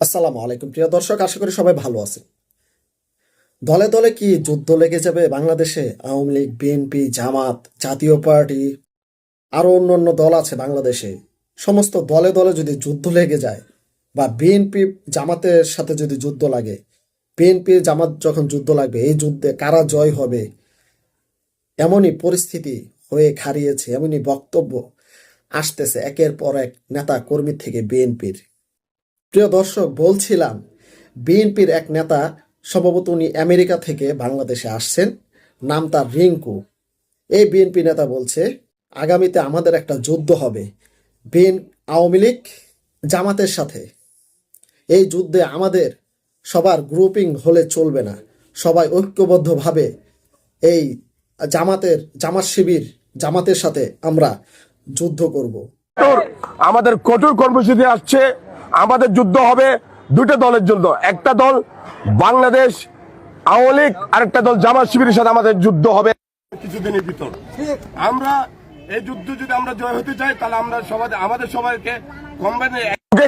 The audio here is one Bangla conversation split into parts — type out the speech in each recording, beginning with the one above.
আসসালামু আলাইকুম। প্রিয় দর্শক, আশা করি সবাই ভালো আছে দলে দলে কি যুদ্ধ লেগে যাবে? বাংলাদেশে আওয়ামী লীগ, বিএনপি, জামাত, জাতীয় পার্টি, আরও অন্য অন্য দল আছে বাংলাদেশে। সমস্ত দলে দলে যদি যুদ্ধ লেগে যায় বা বিএনপি, জামাতের সাথে যদি যুদ্ধ লাগে, বিএনপি, জামাত যখন যুদ্ধ লাগবে, এই যুদ্ধে কারা জয় হবে? এমনই পরিস্থিতি হয়ে খারিয়েছে এমনই বক্তব্য আসতেছে একের পর এক নেতা কর্মী থেকে বিএনপির। প্রিয় দর্শক, বলছিলাম, বিএনপির এক নেতা, সম্ভবত উনি আমেরিকা থেকে বাংলাদেশে আসছেন, নাম তার রিঙ্কু। এই বিএনপি নেতা বলছে, আগামীতে আমাদের একটা যুদ্ধ হবে, বিএন, আওয়ামী লীগ, জামাতের সাথে। এই যুদ্ধে আমাদের সবার গ্রুপিং হলে চলবে না। সবাই ঐক্যবদ্ধভাবে এই জামাতের, জামাত শিবির, জামাতের সাথে আমরা যুদ্ধ করব। আমাদের কঠোর কর্মসূচি আসছে। আমাদের যুদ্ধ হবে দুটো দলের জন্য একটা দল বাংলাদেশ, আওয়ামী লীগ, আরেকটা দল জামাত শিবিরের সাথে আমাদের যুদ্ধ হবে কিছুদিনের ভিতর। আমরা এই যুদ্ধ যদি আমরা জয় হতে চাই, তাহলে আমরা সবাই আমাদের সবাইকে কম্বাইনে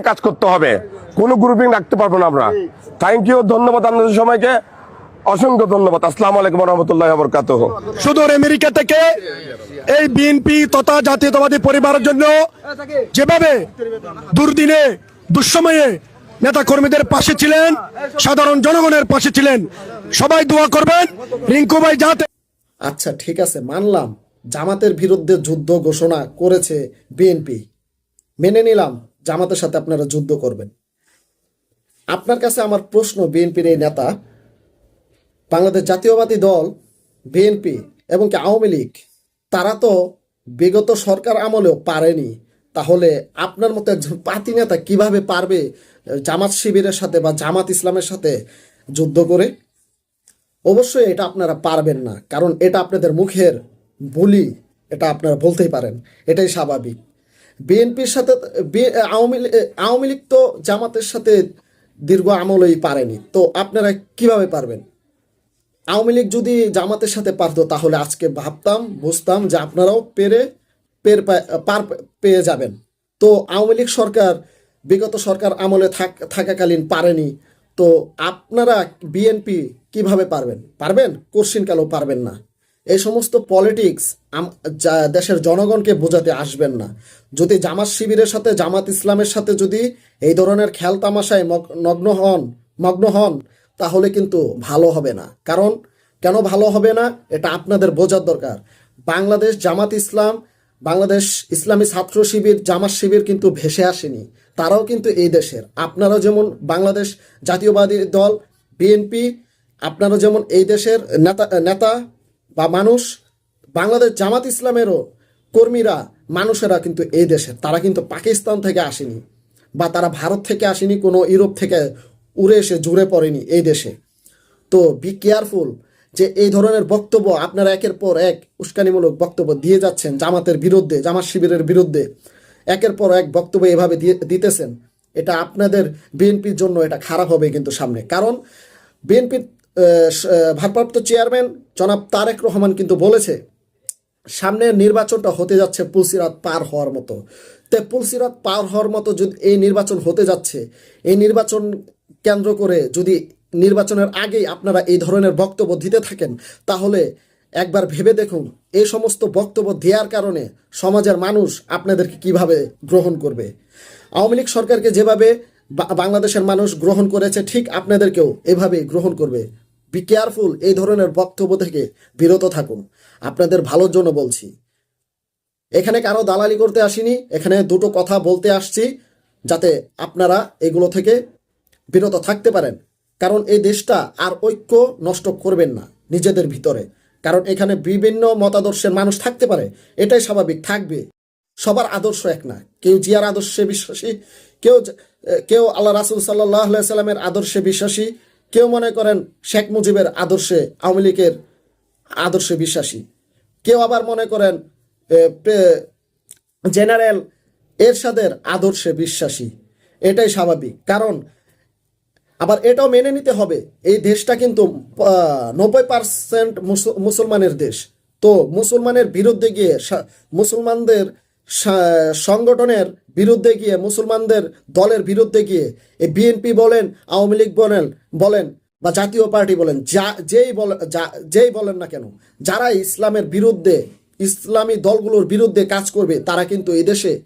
কাজ করতে হবে। কোনো গ্রুপিং রাখতে পারব না আমরা। থ্যাংক ইউ ধন্যবাদ আপনাদের সবাইকে। অসংখ্য ধন্যবাদ। আসসালামু আলাইকুম রহমতুল্লাহ বরকাতহ। সুদূর আমেরিকা থেকে এই বিএনপি তথা জাতীয়তাবাদী পরিবারের জন্য যেভাবে দুর্দিনে দুঃসময়ে নেতা কর্মীদের পাশে ছিলেন, সাধারণ জনগণের পাশে ছিলেন। সবাই দোয়া করবেন, রিঙ্কু ভাই যাতে আচ্ছা ঠিক আছে, মানলাম। জামাতের বিরুদ্ধে যুদ্ধ ঘোষণা করেছে বিএনপি। মেনে নিলাম, জামাতের সাথে আপনারা যুদ্ধ করবেন। আপনার কাছে আমার প্রশ্ন, বিএনপির এই নেতা, বাংলাদেশ জাতীয়বাদী দল, বিএনপি এবং কি আওয়ামী লীগ, তারা তো বিগত সরকার আমলেও পারেনি। তাহলে আপনার মতো একজন পাতি নেতা কীভাবে পারবে জামাত শিবিরের সাথে বা জামাত ইসলামের সাথে যুদ্ধ করে? অবশ্যই এটা আপনারা পারবেন না, কারণ এটা আপনাদের মুখের বুলি, এটা আপনারা বলতেই পারেন, এটাই স্বাভাবিক। বিএনপির সাথে আওয়ামী আওয়ামী লীগ তো জামাতের সাথে দীর্ঘ আমলেই পারেনি, তো আপনারা কীভাবে পারবেন? আওয়ামী লীগ যদি জামাতের সাথে পারতো, তাহলে আজকে ভাবতাম, বুঝতাম যে আপনারাও পেরে পের পার পেয়ে যাবেন। তো আওয়ামী লীগ সরকার, বিগত সরকার আমলে থাক, থাকাকালীন পারেনি। তো আপনারা বিএনপি কীভাবে পারবেন? পারবেন? কোশ্চিনকালেও পারবেন না। এই সমস্ত পলিটিক্স দেশের জনগণকে বোঝাতে আসবেন না। যদি জামাত শিবিরের সাথে, জামাত ইসলামের সাথে যদি এই ধরনের খেল তামাশায় নগ্ন হন, মগ্ন হন, তাহলে কিন্তু ভালো হবে না। কারণ কেন ভালো হবে না? এটা আপনাদের বোঝার দরকার। বাংলাদেশ জামাত ইসলাম বাংলাদেশ ইসলামী ছাত্র শিবির, জামাত শিবির কিন্তু ভেসে আসেনি। তারাও কিন্তু এই দেশের। আপনারাও যেমন বাংলাদেশ জাতীয়বাদী দল, বিএনপি আপনারা যেমন এই দেশের নেতা নেতা বা মানুষ, বাংলাদেশ জামাত ইসলামেরও কর্মীরা, মানুষেরা কিন্তু এই দেশের। তারা কিন্তু পাকিস্তান থেকে আসেনি বা তারা ভারত থেকে আসেনি, কোনো ইউরোপ থেকে উড়ে এসে জুড়ে পড়েনি এই দেশে। তো বি কেয়ারফুল যে এই ধরনের বক্তব্য আপনারা একের পর এক উস্কানিমূলক বক্তব্য দিয়ে যাচ্ছেন জামাতের বিরুদ্ধে, জামাত শিবিরের বিরুদ্ধে। একের পর এক বক্তব্য এভাবে দিয়ে দিতেছেন, এটা আপনাদের বিএনপির জন্য এটা খারাপ হবে কিন্তু সামনে। কারণ বিএনপির ভারপ্রাপ্ত চেয়ারম্যান জনাব তারেক রহমান কিন্তু বলেছে, সামনের নির্বাচনটা হতে যাচ্ছে পুলসিরাত পার হওয়ার মতো। তে পুলসিরাত পার হওয়ার মতো যদি এই নির্বাচন হতে যাচ্ছে, এই নির্বাচন কেন্দ্র করে যদি নির্বাচনের আগেই আপনারা এই ধরনের বক্তব্য দিতে থাকেন, তাহলে একবার ভেবে দেখুন, এই সমস্ত বক্তব্য দেওয়ার কারণে সমাজের মানুষ আপনাদেরকে কীভাবে গ্রহণ করবে। আওয়ামী লীগ সরকারকে যেভাবে বাংলাদেশের মানুষ গ্রহণ করেছে, ঠিক আপনাদেরকেও এভাবেই গ্রহণ করবে। বি কেয়ারফুল এই ধরনের বক্তব্য থেকে বিরত থাকুন। আপনাদের ভালোর জন্য বলছি। এখানে কারও দালালি করতে আসিনি, এখানে দুটো কথা বলতে আসছি, যাতে আপনারা এগুলো থেকে বিরত থাকতে পারেন। কারণ এই দেশটা আর ঐক্য নষ্ট করবেন না নিজেদের ভিতরে। কারণ এখানে বিভিন্ন মতাদর্শের মানুষ থাকতে পারে, এটাই স্বাভাবিক, থাকবে। সবার আদর্শ এক না। কেউ জিয়ার আদর্শে বিশ্বাসী, কেউ কেউ আল্লাহ রাসুল সাল্লাহ সাল্লামের আদর্শে বিশ্বাসী, কেউ মনে করেন শেখ মুজিবের আদর্শে, আওয়ামী লীগের আদর্শে বিশ্বাসী। কেউ আবার মনে করেন জেনারেল এরশাদের আদর্শে বিশ্বাসী। এটাই স্বাভাবিক। কারণ আবার এটাও মেনে নিতে হবে। এই দেশটা কিন্তু নব্বই পার্সেন্ট মুসলমানের দেশ। তো মুসলমানের বিরুদ্ধে গিয়ে মুসলমানদের সংগঠনের বিরুদ্ধে গিয়ে, মুসলমানদের দলের বিরুদ্ধে গিয়ে এই বিএনপি বলেন, আওয়ামী লীগ বলেন বলেন বা জাতীয় পার্টি বলেন, যা, যেই বলেন যা- যেই বলেন না কেন, যারা ইসলামের বিরুদ্ধে, ইসলামী দলগুলোর বিরুদ্ধে কাজ করবে, তারা কিন্তু এদেশে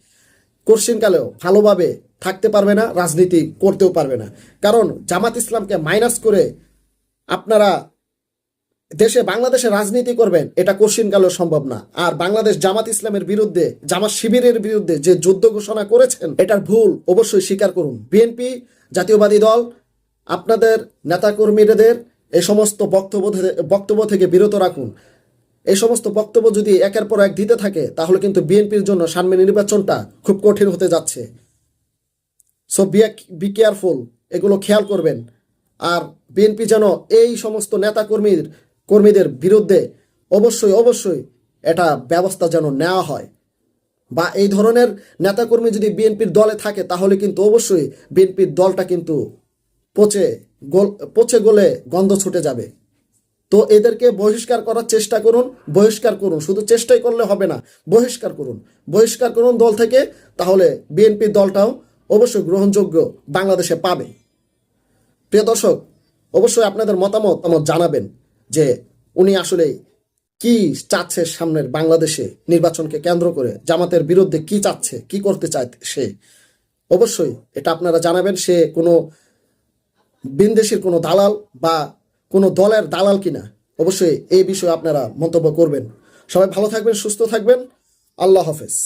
কোশ্চিনকালেও ভালোভাবে থাকতে পারবে না, রাজনীতি করতেও পারবে না। কারণ জামাত ইসলামকে মাইনাস করে আপনারা দেশে বাংলাদেশে রাজনীতি করবেন, এটা কোশ্চিনকালেও সম্ভব না। আর বাংলাদেশ জামাত ইসলামের বিরুদ্ধে, জামাত শিবিরের বিরুদ্ধে যে যুদ্ধ ঘোষণা করেছেন, এটার ভুল অবশ্যই স্বীকার করুন। বিএনপি, জাতীয়বাদী দল, আপনাদের নেতাকর্মীদের এ সমস্ত বক্তব্য বক্তব্য থেকে বিরত রাখুন। এই সমস্ত বক্তব্য যদি একের পর এক দিতে থাকে, তাহলে কিন্তু বিএনপির জন্য সামনে নির্বাচনটা খুব কঠিন হতে যাচ্ছে। সো বি কেয়ারফুল এগুলো খেয়াল করবেন। আর বিএনপি যেন এই সমস্ত নেতা কর্মীর কর্মীদের বিরুদ্ধে অবশ্যই অবশ্যই এটা ব্যবস্থা যেন নেওয়া হয়। বা এই ধরনের নেতাকর্মী যদি বিএনপির দলে থাকে, তাহলে কিন্তু অবশ্যই বিএনপির দলটা কিন্তু পচে গোল পচে গলে গন্ধ ছুটে যাবে। তো এদেরকে বহিষ্কার করার চেষ্টা করুন, বহিষ্কার করুন। শুধু চেষ্টাই করলে হবে না, বহিষ্কার করুন। বহিষ্কার করুন দল থেকে, তাহলে বিএনপির দলটাও অবশ্যই গ্রহণযোগ্য বাংলাদেশে পাবে। প্রিয় দর্শক, অবশ্যই আপনাদের মতামত আমার জানাবেন যে উনি আসলে কি চাচ্ছে সামনের বাংলাদেশে নির্বাচনকে কেন্দ্র করে, জামাতের বিরুদ্ধে কি চাচ্ছে, কি করতে চায় সে। অবশ্যই এটা আপনারা জানাবেন, সে কোনো বিনদেশির কোনো দালাল বা কোনো দলের দালাল কিনা? অবশ্যই এই বিষয়ে আপনারা মন্তব্য করবেন। সবাই ভালো থাকবেন, সুস্থ থাকবেন। আল্লাহ হাফেজ।